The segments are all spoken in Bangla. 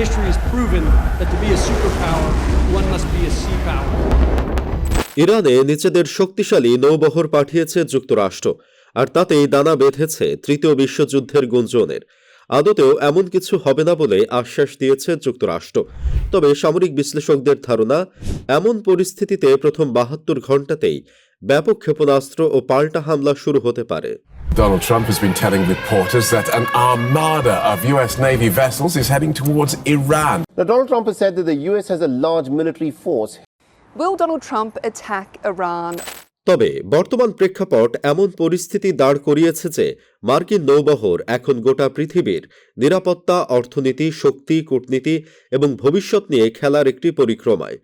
history has proven that to be a superpower, one must be a sea power. ইরানে নিজেদের শক্তিশালী নৌবহর পাঠিয়েছে যুক্তরাষ্ট্র আর তাতেই দানা বেঁধেছে তৃতীয় বিশ্বযুদ্ধের গুঞ্জনের আদতেও এমন কিছু হবে না বলে আশ্বাস দিয়েছে যুক্তরাষ্ট্র তবে সামরিক বিশ্লেষকদের ধারণা এমন পরিস্থিতিতে প্রথম বাহাত্তর ঘণ্টাতেই ব্যাপক ক্ষেপণাস্ত্র ও পাল্টা হামলা শুরু হতে পারে Donald Trump has been telling reporters that an armada of US Navy vessels is heading towards Iran. Now, Donald Trump has said that the U.S. has a large military force Will Donald Trump attack Iran? তবে বর্তমান প্রেক্ষাপট এমন পরিস্থিতি দাঁড় করিয়েছে যে মার্কিন নৌবহর এখন গোটা পৃথিবীর নিরাপত্তা অর্থনীতি শক্তি কূটনীতি এবং ভবিষ্যৎ নিয়ে খেলার একটি পরিক্রমায়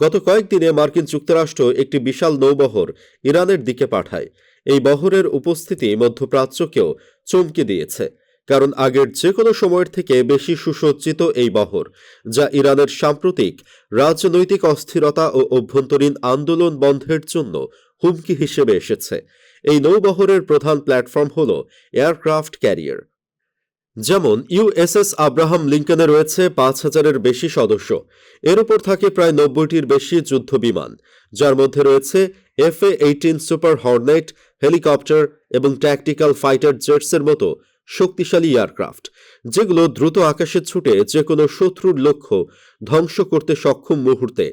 গত কয়েকদিনে মার্কিন যুক্তরাষ্ট্র একটি বিশাল নৌবহর ইরানের দিকে পাঠায়। এই বহরের উপস্থিতি মধ্যপ্রাচ্যকেও চমকে দিয়েছে, কারণ আগের যে কোনো সময়ের থেকে বেশি সুসজ্জিত এই বহর, যা ইরানের সাম্প্রতিক রাজনৈতিক অস্থিরতা ও অভ্যন্তরীণ আন্দোলন বন্ধের জন্য হুমকি হিসেবে এসেছে। এই নৌবহরের প্রধান প্ল্যাটফর্ম হল এয়ারক্রাফট ক্যারিয়ার। যেমন ইউএসএস আব্রাহাম লিঙ্কনে রয়েছে পাঁচ হাজারের বেশি সদস্য। এর উপর থাকে প্রায় নব্বইটির বেশি যুদ্ধ বিমান। যার মধ্যে রয়েছে F A eighteen super hornet, helicopter এবং ট্যাকটিক্যাল ফাইটার জেটসের মতো শক্তিশালী এয়ারক্রাফট, যেগুলো দ্রুত আকাশে ছুটে যে কোনো শত্রুর লক্ষ্য ধ্বংস করতে সক্ষম মুহূর্তে।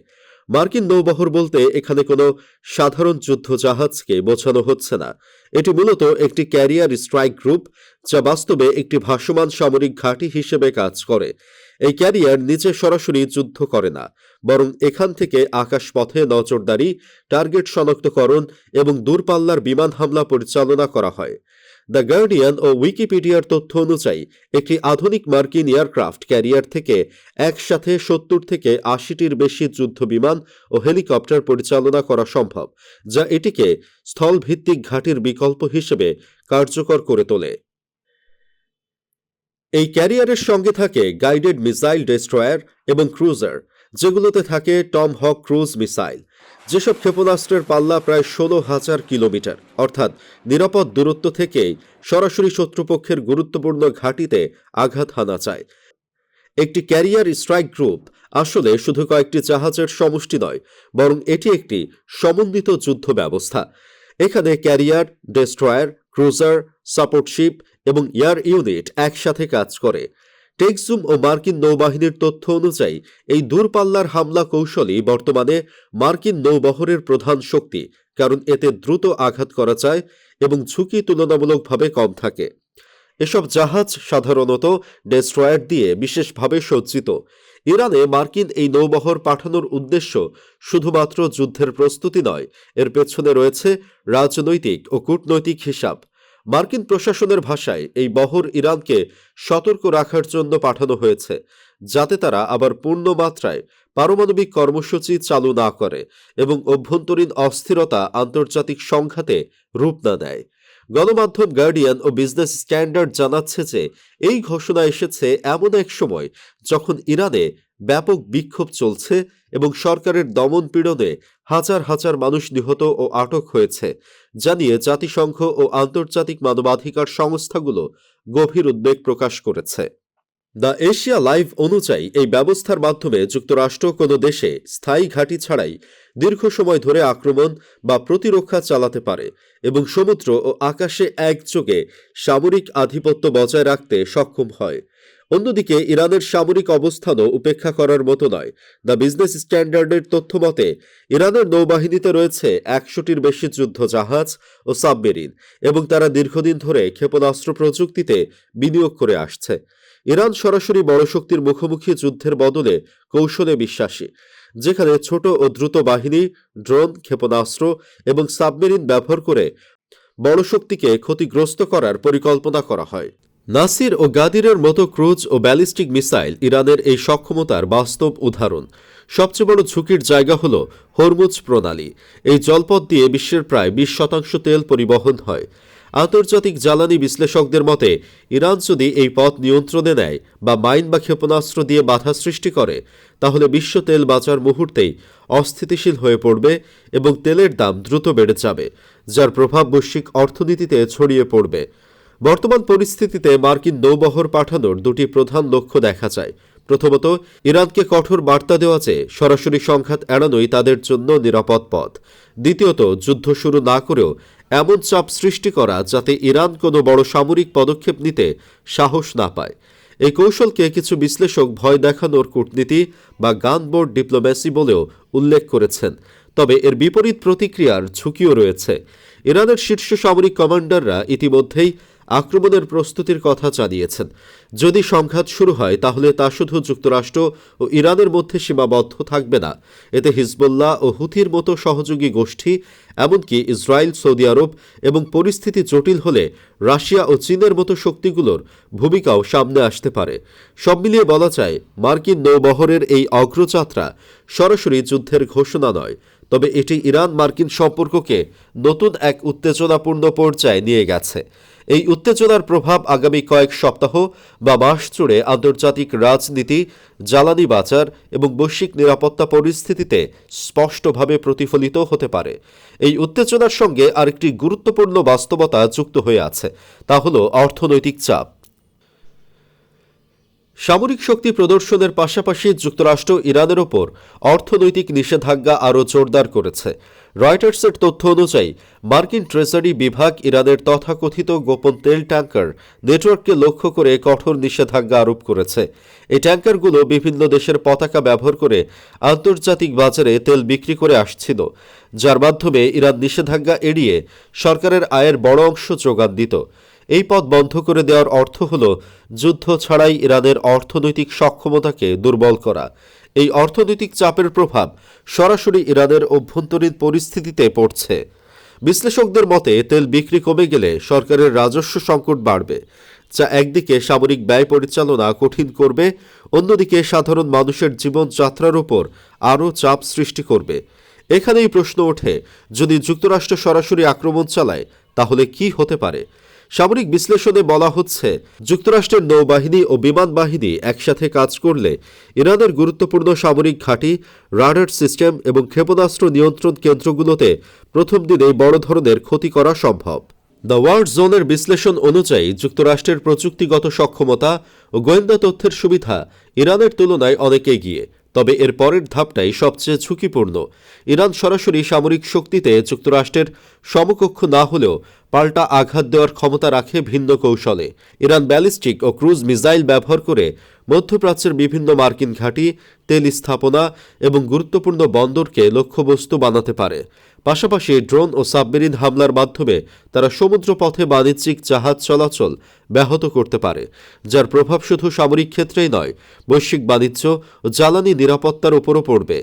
মার্কিন নৌবহর বলতে এখানে কোনো সাধারণ যুদ্ধ জাহাজকে বোঝানো হচ্ছে না। এটি মূলত একটি ক্যারিয়ার স্ট্রাইক গ্রুপ, যা বাস্তবে একটি ভাসমান সামরিক ঘাঁটি হিসেবে কাজ করে। এই ক্যারিয়ার নিচে সরাসরি যুদ্ধ করে না, বরং এখান থেকে আকাশপথে নজরদারি, টার্গেট শনাক্তকরণ এবং দূরপাল্লার বিমান হামলা পরিচালনা করা হয়। দ্য গার্ডিয়ান ও উইকিপিডিয়ার তথ্য অনুযায়ী, একটি আধুনিক মার্কিন এয়ারক্রাফট ক্যারিয়ার থেকে একসাথে সত্তর থেকে আশিটির বেশি যুদ্ধ বিমান ও হেলিকপ্টার পরিচালনা করা সম্ভব, যা এটিকে স্থলভিত্তিক ঘাঁটির বিকল্প হিসেবে কার্যকর করে তোলে। এই ক্যারিয়ারের সঙ্গে থাকে গাইডেড মিসাইল ডেস্ট্রয়ার এবং ক্রুজার যেগুলোতে থাকে টম হক ক্রুজ মিসাইল। যেসব ক্ষেপণাস্ত্রের পাল্লা প্রায় ষোলো হাজার কিলোমিটার, অর্থাৎ নিরাপদ দূরত্ব থেকেই সরাসরি শত্রুপক্ষের গুরুত্বপূর্ণ ঘাঁটিতে আঘাত হানা যায় একটি ক্যারিয়ার স্ট্রাইক গ্রুপ আসলে শুধু কয়েকটি জাহাজের সমষ্টি নয়, বরং এটি একটি সমন্বিত যুদ্ধ ব্যবস্থা। এখানে carrier, destroyer, cruiser, support ship এবং এয়ার ইউনিট একসাথে কাজ করে। টেকজুম ও মার্কিন নৌবাহিনীর তথ্য অনুযায়ী, এই দূরপাল্লার হামলা কৌশলই বর্তমানে মার্কিন নৌবহরের প্রধান শক্তি, কারণ এতে দ্রুত আঘাত করা যায় এবং ঝুঁকি তুলনামূলকভাবে কম থাকে। এসব জাহাজ সাধারণত ডেস্ট্রয়ার দিয়ে বিশেষভাবে সজ্জিত। ইরানে মার্কিন এই নৌবহর পাঠানোর উদ্দেশ্য শুধুমাত্র যুদ্ধের প্রস্তুতি নয়, এর পেছনে রয়েছে রাজনৈতিক ও কূটনৈতিক হিসাব। মার্কিন প্রশাসনের ভাষায় এই বহর ইরানকে সতর্ক রাখার জন্য পাঠানো হয়েছে, যাতে তারা আবার পূর্ণ মাত্রায় পারমাণবিক কর্মসূচি চালু না করে এবং অভ্যন্তরীণ অস্থিরতা আন্তর্জাতিক সংঘাতে রূপ না দেয়। গণমাধ্যম গার্ডিয়ান ও বিজনেস স্ট্যান্ডার্ড জানাচ্ছে যে, এই ঘোষণা এসেছে এমন এক সময় যখন ইরানে ব্যাপক বিক্ষোভ চলছে এবং সরকারের দমন পীড়নে হাজার হাজার মানুষ নিহত ও আটক হয়েছে। জানিয়ে জাতিসংঘ ও আন্তর্জাতিক মানবাধিকার সংস্থাগুলো গভীর উদ্বেগ প্রকাশ করেছে। দ্য এশিয়া লাইভ অনুযায়ী এই ব্যবস্থার মাধ্যমে যুক্তরাষ্ট্র কোনো দেশে স্থায়ী ঘাঁটি ছাড়াই দীর্ঘ সময় ধরে আক্রমণ বা প্রতিরক্ষা চালাতে পারে এবং সমুদ্র ও আকাশে একযোগে সামরিক আধিপত্য বজায় রাখতে সক্ষম হয়। অন্যদিকে, ইরানের সামরিক অবস্থানও উপেক্ষা করার মতো নয়। দ্য বিজনেস স্ট্যান্ডার্ডের তথ্য মতে, ইরানের নৌবাহিনীতে রয়েছে একশোটির বেশি যুদ্ধ জাহাজ ও সাবমেরিন এবং তারা দীর্ঘদিন ধরে ক্ষেপণাস্ত্র প্রযুক্তিতে বিনিয়োগ করে আসছে। ইরান সরাসরি বড় শক্তির মুখোমুখি যুদ্ধের বদলে কৌশলে বিশ্বাসী, যেখানে ছোট ও দ্রুত বাহিনী, ড্রোন, ক্ষেপণাস্ত্র এবং সাবমেরিন ব্যবহার করে বড় শক্তিকে ক্ষতিগ্রস্ত করার পরিকল্পনা করা হয়। নাসির ও গাদিরের মতো ক্রুজ ও ব্যালিস্টিক মিসাইল ইরানের এই সক্ষমতার বাস্তব উদাহরণ। সবচেয়ে বড় ঝুঁকির জায়গা হল হরমুজ প্রণালী। এই জলপথ দিয়ে বিশ্বের প্রায় বিশ শতাংশ তেল পরিবহন হয়। আন্তর্জাতিক জ্বালানি বিশ্লেষকদের মতে, ইরান যদি এই পথ নিয়ন্ত্রণে নেয় বা মাইন বা ক্ষেপণাস্ত্র দিয়ে বাধা সৃষ্টি করে, তাহলে বিশ্ব তেল বাজার মুহূর্তেই অস্থিতিশীল হয়ে পড়বে এবং তেলের দাম দ্রুত বেড়ে যাবে, যার প্রভাব বৈশ্বিক অর্থনীতিতে ছড়িয়ে পড়বে। বর্তমান পরিস্থিতিতে মার্কিন নৌবহর পাঠানোর দুটি প্রধান লক্ষ্য দেখা যায়। প্রথমত, ইরানকে কঠোর বার্তা দেওয়া যে সরাসরি সংঘাত এড়ানোই তাদের জন্য নিরাপদ পথ। দ্বিতীয়ত, যুদ্ধ শুরু না করেও এমন চাপ সৃষ্টি করা যাতে ইরান কোনো বড় সামরিক পদক্ষেপ নিতে সাহস না পায়। এই কৌশলকে কিছু বিশ্লেষক ভয় দেখানোর কূটনীতি বা গানবোর্ড ডিপ্লোম্যাসি বলেও উল্লেখ করেছেন। তবে এর বিপরীত প্রতিক্রিয়ার ঝুঁকিও রয়েছে। ইরানের শীর্ষ সামরিক কমান্ডাররা ইতিমধ্যেই আক্রমণের প্রস্তুতির কথা জানিয়েছেন। যদি সংঘাত শুরু হয়, তাহলে তা শুধু যুক্তরাষ্ট্র ও ইরানের মধ্যে সীমাবদ্ধ থাকবে না। এতে হিজবুল্লাহ ও হুথির মতো সহযোগী গোষ্ঠী, এমনকি ইসরায়েল, সৌদি আরব এবং পরিস্থিতি জটিল হলে রাশিয়া ও চীনের মতো শক্তিগুলোর ভূমিকাও সামনে আসতে পারে। সব মিলিয়ে বলা যায়, মার্কিন নৌবহরের এই অগ্রযাত্রা সরাসরি যুদ্ধের ঘোষণা নয়, তবে এটি ইরান মার্কিন সম্পর্ককে নতুন এক উত্তেজনাপূর্ণ পর্যায়ে নিয়ে গেছে। এই উত্তেজনার প্রভাব আগামী কয়েক সপ্তাহ বা মাস জুড়ে আন্তর্জাতিক রাজনীতি, জ্বালানি বাজার এবং বৈশ্বিক নিরাপত্তা পরিস্থিতিতে স্পষ্টভাবে প্রতিফলিত হতে পারে। এই উত্তেজনার সঙ্গে আরেকটি গুরুত্বপূর্ণ বাস্তবতা যুক্ত হয়ে আছে, তা হল অর্থনৈতিক চাপ। সামরিক শক্তি প্রদর্শনের পাশাপাশি যুক্তরাষ্ট্র ইরানের ওপর অর্থনৈতিক নিষেধাজ্ঞা আরও জোরদার করেছে। রয়টার্সের তথ্য অনুযায়ী, মার্কিন ট্রেজারি বিভাগ ইরানের তথাকথিত গোপন তেল ট্যাঙ্কার নেটওয়ার্ককে লক্ষ্য করে কঠোর নিষেধাজ্ঞা আরোপ করেছে। এই ট্যাঙ্কারগুলো বিভিন্ন দেশের পতাকা ব্যবহার করে আন্তর্জাতিক বাজারে তেল বিক্রি করে আসছিল, যার মাধ্যমে ইরান নিষেধাজ্ঞা এড়িয়ে সরকারের আয়ের বড় অংশ যোগান দিত। এই পথ বন্ধ করে দেওয়ার অর্থ হল যুদ্ধ ছাড়াই ইরানের অর্থনৈতিক সক্ষমতাকে দুর্বল করা। এই অর্থনৈতিক চাপের প্রভাব সরাসরি ইরানের অভ্যন্তরীণ পরিস্থিতিতে পড়ছে। বিশ্লেষকদের মতে, তেল বিক্রি কমে গেলে সরকারের রাজস্ব সংকট বাড়বে, যা একদিকে সামরিক ব্যয় পরিচালনা কঠিন করবে, অন্যদিকে সাধারণ মানুষের জীবনযাত্রার উপর আরও চাপ সৃষ্টি করবে। এখানেই প্রশ্ন ওঠে, যদি যুক্তরাষ্ট্র সরাসরি আক্রমণ চালায়, তাহলে কি হতে পারে? সামরিক বিশ্লেষণে বলা হচ্ছে, যুক্তরাষ্ট্রের নৌবাহিনী ও বিমান বাহিনী একসাথে কাজ করলে ইরানের গুরুত্বপূর্ণ সামরিক ঘাঁটি, রাডার সিস্টেম এবং ক্ষেপণাস্ত্র নিয়ন্ত্রণ কেন্দ্রগুলোতে প্রথম দিনেই বড় ধরনের ক্ষতি করা সম্ভব। দ্য ওয়ার্ল্ড জোনের বিশ্লেষণ অনুযায়ী, যুক্তরাষ্ট্রের প্রযুক্তিগত সক্ষমতা ও গোয়েন্দা তথ্যের সুবিধা ইরানের তুলনায় অনেক এগিয়ে। তবে এর পরের ধাপটাই সবচেয়ে ঝুঁকিপূর্ণ। ইরান সরাসরি সামরিক শক্তিতে যুক্তরাষ্ট্রের সমকক্ষ না হলেও পাল্টা আঘাত দেওয়ার ক্ষমতা রাখে ভিন্ন কৌশলে। ইরান ব্যালিস্টিক ও ক্রুজ মিসাইল ব্যবহার করে মধ্যপ্রাচ্যের বিভিন্ন মার্কিন ঘাঁটি, তেল স্থাপনা এবং গুরুত্বপূর্ণ বন্দরকে লক্ষ্যবস্তু বানাতে পারে। পাশাপাশি ড্রোন ও সাবমেরিন হামলার মাধ্যমে তারা সমুদ্রপথে বাণিজ্যিক জাহাজ চলাচল ব্যাহত করতে পারে, যার প্রভাব শুধু সামরিক ক্ষেত্রেই নয়, বৈশ্বিক বাণিজ্য ও জ্বালানি নিরাপত্তার উপরও পড়বে।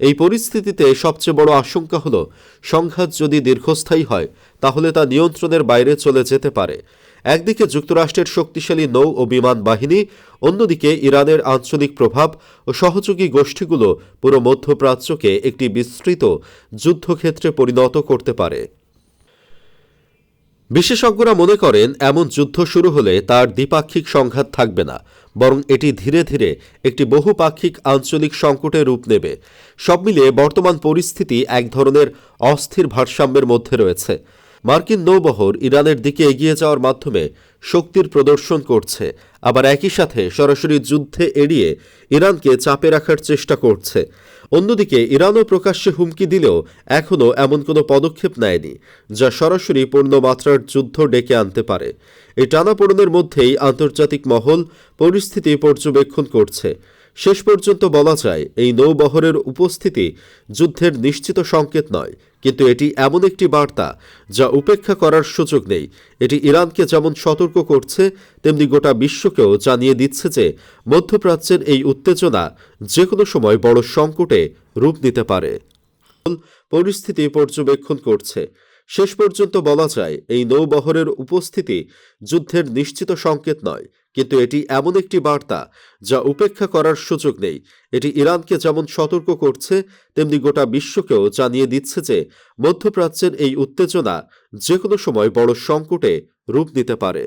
এই পরিস্থিতিতে সবচেয়ে বড় আশঙ্কা হল, সংঘাত যদি দীর্ঘস্থায়ী হয়, তাহলে তা নিয়ন্ত্রণের বাইরে চলে যেতে পারে। একদিকে যুক্তরাষ্ট্রের শক্তিশালী নৌ ও বিমান বাহিনী, অন্যদিকে ইরানের আঞ্চলিক প্রভাব ও সহযোগী গোষ্ঠীগুলো পুরো মধ্যপ্রাচ্যকে একটি বিস্তৃত যুদ্ধক্ষেত্রে পরিণত করতে পারে। বিশেষজ্ঞরা মনে করেন, এমন যুদ্ধ শুরু হলে তার দ্বিপাক্ষিক সংঘাত থাকবে না, বরং এটি ধীরে ধীরে একটি বহুপাক্ষিক আঞ্চলিক সংকটে রূপ নেবে। সব মিলিয়ে বর্তমান পরিস্থিতি এক ধরনের অস্থির ভারসাম্যের মধ্যে রয়েছে। মার্কিন নৌবহর ইরানের দিকে এগিয়ে যাওয়ার মাধ্যমে শক্তির প্রদর্শন করছে। আবার একই সাথে সরাসরি যুদ্ধে এড়িয়ে ইরানকে চাপে রাখার চেষ্টা করছে। অন্যদিকে ইরানও প্রকাশ্যে হুমকি দিলেও এখনও এমন কোনো পদক্ষেপ নেয়নি, যা সরাসরি পূর্ণমাত্রার যুদ্ধ ডেকে আনতে পারে। এই টানাপোড়নের মধ্যেই আন্তর্জাতিক মহল পরিস্থিতি পর্যবেক্ষণ করছে। শেষ পর্যন্ত বলা যায়, এই নৌবহরের উপস্থিতি যুদ্ধের নিশ্চিত সংকেত নয়। কিন্তু এটি এমন একটি বার্তা যা উপেক্ষা করার সুযোগ নেই। এটি ইরানকে যেমন সতর্ক করছে, তেমনি গোটা বিশ্বকেও জানিয়ে দিচ্ছে যে মধ্যপ্রাচ্যের এই উত্তেজনা যে কোনো সময় বড় সংকটে রূপ নিতে পারে। পরিস্থিতি পর্যবেক্ষণ করছে। শেষ পর্যন্ত বলা যায়, এই নৌবহরের উপস্থিতি যুদ্ধের নিশ্চিত সংকেত নয়। কিন্তু এটি এমন একটি বার্তা যা উপেক্ষা করার সুযোগ নেই। এটি ইরানকে যেমন সতর্ক করছে, তেমনি গোটা বিশ্বকেও জানিয়ে দিচ্ছে যে মধ্যপ্রাচ্যের এই উত্তেজনা যে কোনো সময় বড় সংকটে রূপ নিতে পারে।